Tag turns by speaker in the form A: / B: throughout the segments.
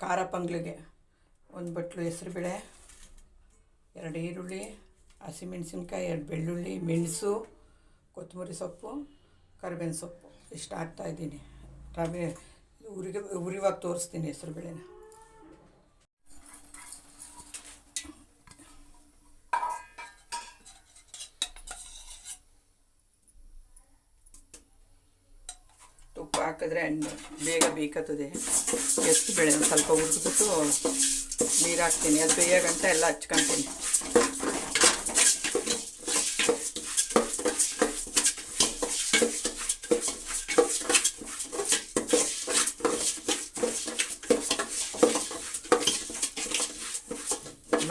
A: ಖಾರ ಪಂಗ್ಲಿಗೆ. ಒಂದು ಬಟ್ಲು ಹೆಸರುಬೇಳೆ, ಎರಡು ಈರುಳ್ಳಿ, ಹಸಿಮೆಣ್ಸಿನ್ಕಾಯಿ, ಎರಡು ಬೆಳ್ಳುಳ್ಳಿ, ಮೆಣಸು, ಕೊತ್ತಂಬರಿ ಸೊಪ್ಪು, ಕರಿಬೇವಿನ ಸೊಪ್ಪು. ಇಷ್ಟು ಹಾಕ್ತಾಯಿದ್ದೀನಿ ರವೆ ಉರಿಗೆ ಉರಿವಾಗಿ ತೋರಿಸ್ತೀನಿ ಹೆಸ್ರುಬೇಳೆನ ತುಪ್ಪ ಹಾಕಿದ್ರೆ ಹಣ್ಣು ಬೇಗ ಬೇಕತ್ತದೆ. ಎಷ್ಟು ಬೆಳೆ ಸ್ವಲ್ಪ ಹುರಿದ್ಬಿಟ್ಟು ನೀರು ಹಾಕ್ತೀನಿ. ಅದು ಬೇಯ ಗಂಟೆ ಎಲ್ಲ ಹಚ್ಕೊತೀನಿ.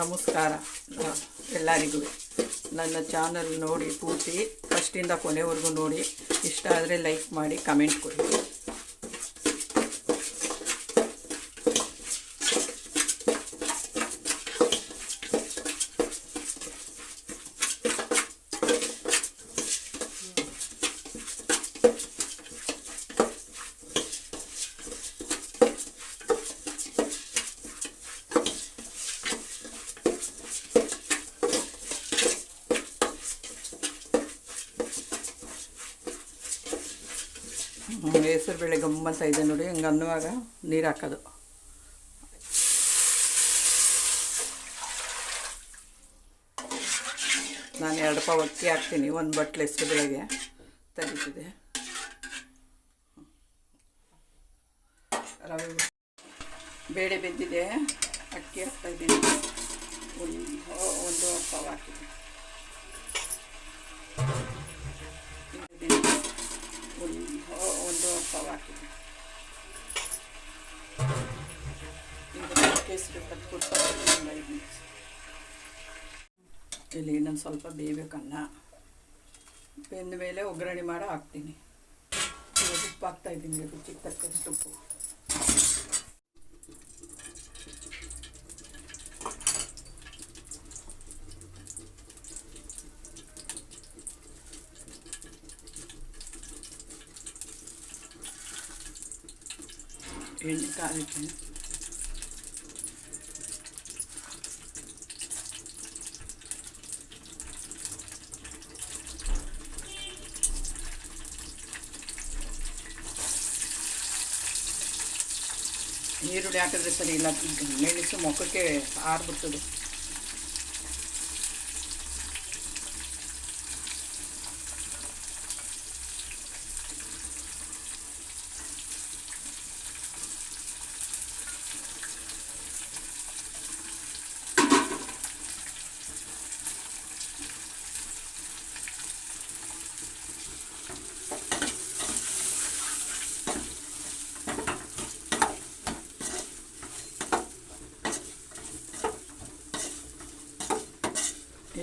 A: ನಮಸ್ಕಾರ. ಎಲ್ಲರಿಗೂ ನನ್ನ ಚಾನಲ್ ನೋಡಿ ಪೂರ್ತಿ, ಫಸ್ಟಿಂದ ಕೊನೆವರೆಗೂ ನೋಡಿ. ಇಷ್ಟ ಆದರೆ ಲೈಕ್ ಮಾಡಿ, ಕಮೆಂಟ್ ಕೊಡಿ. ಹೆಸರು ಸೈಜ್ ನೋಡಿ, ಹಿಂಗೆ ಅನ್ನುವಾಗ ನೀರು ಹಾಕೋದು. ನಾನು ಎರಡು ಪಾವು ಅಕ್ಕಿ ಹಾಕ್ತೀನಿ, ಒಂದು ಬಟ್ಲು ಹೆಸರು ಬೆಳಗ್ಗೆ. ತೆಗಿತಿದೆ ರವೆ ಬೇಳೆ ಬೆಂದಿದೆ, ಅಕ್ಕಿ ಹಾಕ್ತಾ ಇದ್ದೀನಿ. ಒಂದು ಒಂದು ಪಾವು ಹಾಕಿದ್ದೀನಿ ಇಲ್ಲಿ ನಾನು ಸ್ವಲ್ಪ ಬೇಯಬೇಕನ್ನ ಬೆಂದ ಮೇಲೆ ಒಗ್ಗರಣೆ ಮಾಡಿ ಹಾಕ್ತೀನಿ. ಇವಾಗ ಉಪ್ಪು ಹಾಕ್ತಾ ಇದ್ದೀನಿ ರುಚಿಗೆ ತಕ್ಕಷ್ಟು ಉಪ್ಪು ಎಣ್ಣೆ ಕಾಲಕ್ಕೆ ಈರುಳ್ಳಿ ಹಾಕಿದ್ರೆ ಸರಿ ಇಲ್ಲ ಮೆಣಸು ಮುಖಕ್ಕೆ ಆರ್ಬಿಡ್ತದೆ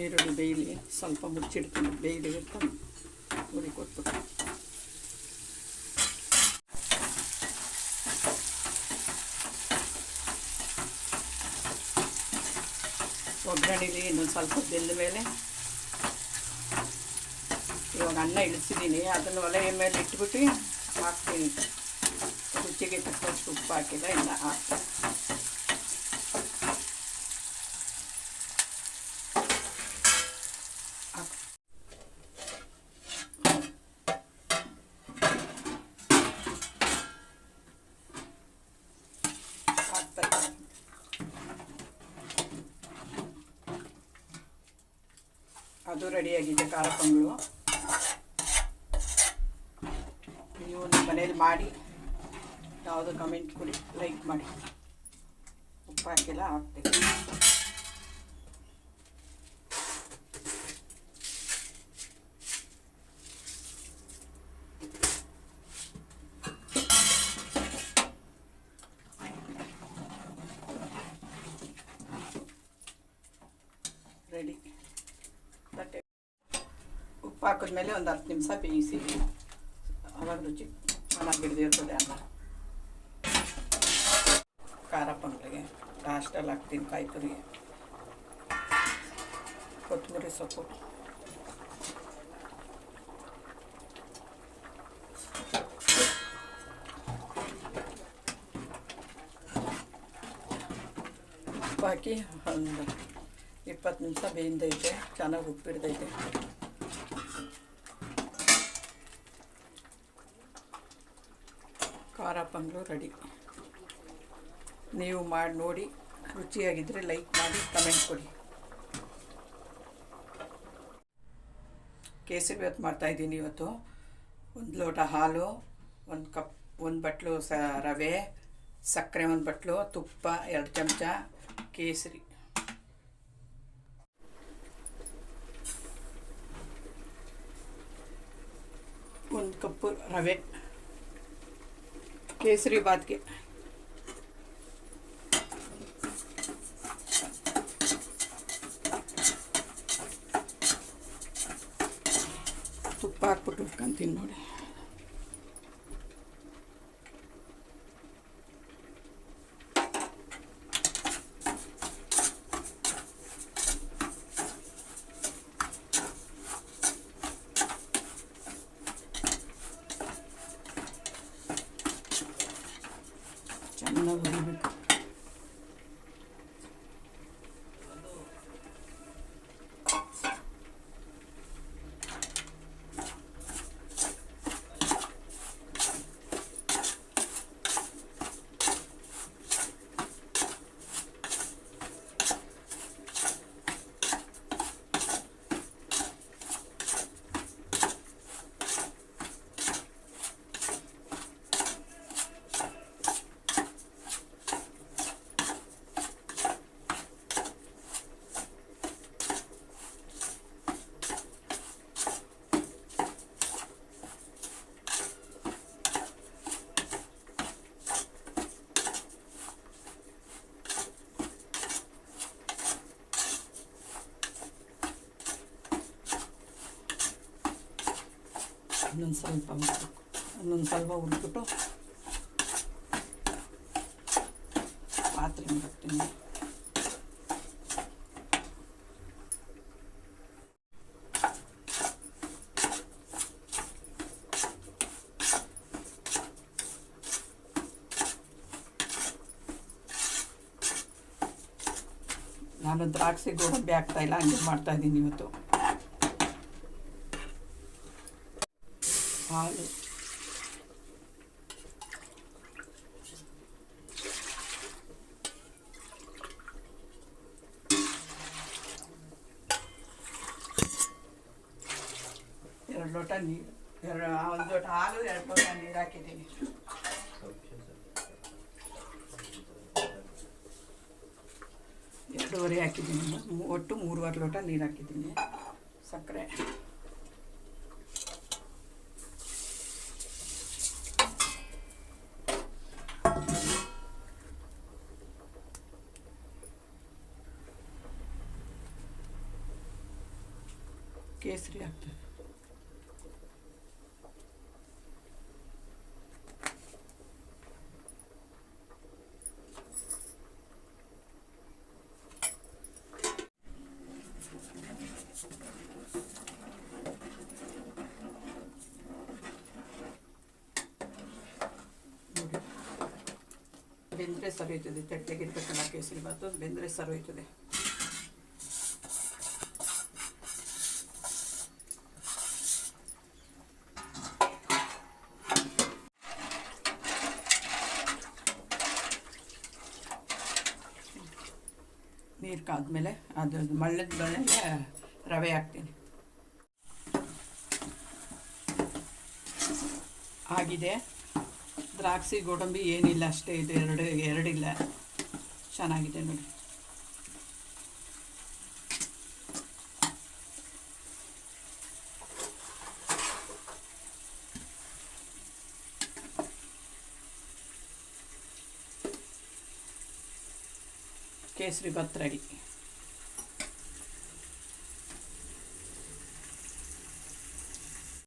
A: ಈರುಳ್ಳಿ ಬೇಯಲಿ, ಸ್ವಲ್ಪ ಮುಚ್ಚಿಡ್ತೀನಿ ಬೇಯಲಿ ಇರ್ತಾನೆ ಉರಿ ಕೊಟ್ಬಿಟ್ಟು ಒಗ್ಗರಣೆಲಿ ಇನ್ನೊಂದು ಸ್ವಲ್ಪ ಬೆಂದ ಮೇಲೆ ಇವಾಗ ಅನ್ನ ಇಳಿಸಿದ್ದೀನಿ. ಅದನ್ನು ಒಲೆಯ ಮೇಲೆ ಇಟ್ಬಿಟ್ಟು ಹಾಕ್ತೀನಿ. ರುಚಿಗೆ ತಕ್ಕಷ್ಟು ಉಪ್ಪು ಹಾಕಿದ್ರೆ ಇನ್ನು ಹಾಕ್ತೀನಿ. ಅದು ರೆಡಿಯಾಗಿದೆ ಖಾರ ಪೊಂಗಲು ನೀವು ನಿಮ್ಮ ಮನೇಲಿ ಮಾಡಿ, ಯಾವುದು ಕಮೆಂಟ್ ಕೊಡಿ ಲೈಕ್ ಮಾಡಿ. ಉಪ್ಪು ಹಾಕಿಲ್ಲ, ಹಾಕ್ತೀನಿ ರೆಡಿ ತಟ್ಟೆ ಉಪ್ಪು ಹಾಕಿದ್ಮೇಲೆ ಒಂದು ಹತ್ತು ನಿಮಿಷ ಬೇಯಿಸಿ. ಅವಾಗ ರುಚಿ ಚೆನ್ನಾಗಿ ಹಿಡಿದಿರ್ತದೆ ಅನ್ನ. ಖಾರ ಪಂಗ್ಲಿಗೆ ಲಾಸ್ಟಲ್ಲಿ ಹಾಕ್ತೀನಿ ಕಾಯಿ ತುರಿ ಕೊತ್ತಂಬರಿ ಸೊಪ್ಪು. ಹಾಕಿ ಒಂದು ಇಪ್ಪತ್ತು ನಿಮಿಷ ಬೇಯಿಂದೈತೆ ಚೆನ್ನಾಗಿ ಉಪ್ಪಿಡ್ದೈತೆ. ಖಾರ ಪಂಗ್ಲು ರೆಡಿ ನೀವು ಮಾಡಿ ನೋಡಿ ರುಚಿಯಾಗಿದ್ದರೆ ಲೈಕ್ ಮಾಡಿ ಕಮೆಂಟ್ ಕೊಡಿ. ಕೇಸರಿ ಭಾತ್ ಮಾಡ್ತಾಯಿದ್ದೀನಿ ಇವತ್ತು. ಒಂದು ಲೋಟ ಹಾಲು, ಒಂದು ಕಪ್, ಒಂದು ಬಟ್ಲು ಸ, ರವೆ, ಸಕ್ಕರೆ ಒಂದು ಬಟ್ಲು, ತುಪ್ಪ, ಎರಡು ಚಮಚ ಕೇಸರಿ. ಒಂದು ಕಪ್ಪು ರವೆ. ಕೇಸರಿ ಬಾತ್ಗೆ ತುಪ್ಪ ಹಾಕ್ಬಿಟ್ಟು ಹುರ್ಕೊಂತೀನಿ ನೋಡಿ ಚೆನ್ನಾಗಿ ಹುರಿಬೇಕು ಇನ್ನೊಂದು ಸ್ವಲ್ಪ ಸ್ವಲ್ಪ ಹುರ್ಬಿಟ್ಟು ಪಾತ್ರೆ ಮಾಡ್ತೀನಿ ನಾನು ದ್ರಾಕ್ಷಿ ಗೋಡಂಬಿ ಆಗ್ತಾ ಇಲ್ಲ, ಹಂಗೆ ಮಾಡ್ತಾ ಇದ್ದೀನಿ ಇವತ್ತು. ಹಾಲು ಎರಡು ಲೋಟ ನೀರು ಎರಡು ಒಂದು ಲೋಟ ಹಾಲು, ಎರಡು ಲೋಟ ನೀರು ಹಾಕಿದ್ದೀನಿ. ಎರಡೂವರೆ ಹಾಕಿದ್ದೀನಿ. ಮೂ- ಒಟ್ಟು ಮೂರುವರೆ ಲೋಟ ನೀರು ಹಾಕಿದ್ದೀನಿ. ಸಕ್ಕರೆ. ಕೇಸರಿ ನೋಡಿ ಬೆಂದರೆ ತಟ್ಟೆಗೆ ತೆಟ್ಟಗಿರ್ಬೇಕಲ್ಲ ಕೇಸರಿ ಭಾತು ಬೆಂದರೆ ಸರಿಯೋಯ್ತದೆ ನೀರು ಕಾದ್ಮೇಲೆ ಅದು ಮಳ್ಳದ ಬೆಳೆಗೆ ರವೆ ಹಾಕ್ತೀನಿ. ಆಗಿದೆ. ದ್ರಾಕ್ಷಿ, ಗೋಡಂಬಿ ಏನಿಲ್ಲ ಅಷ್ಟೇ, ಇದು ಎರಡು, ಎರಡಿಲ್ಲ. ಚೆನ್ನಾಗಿದೆ ನೋಡಿ. ಕೇಸರಿ ಭತ್ ರೆಡಿ.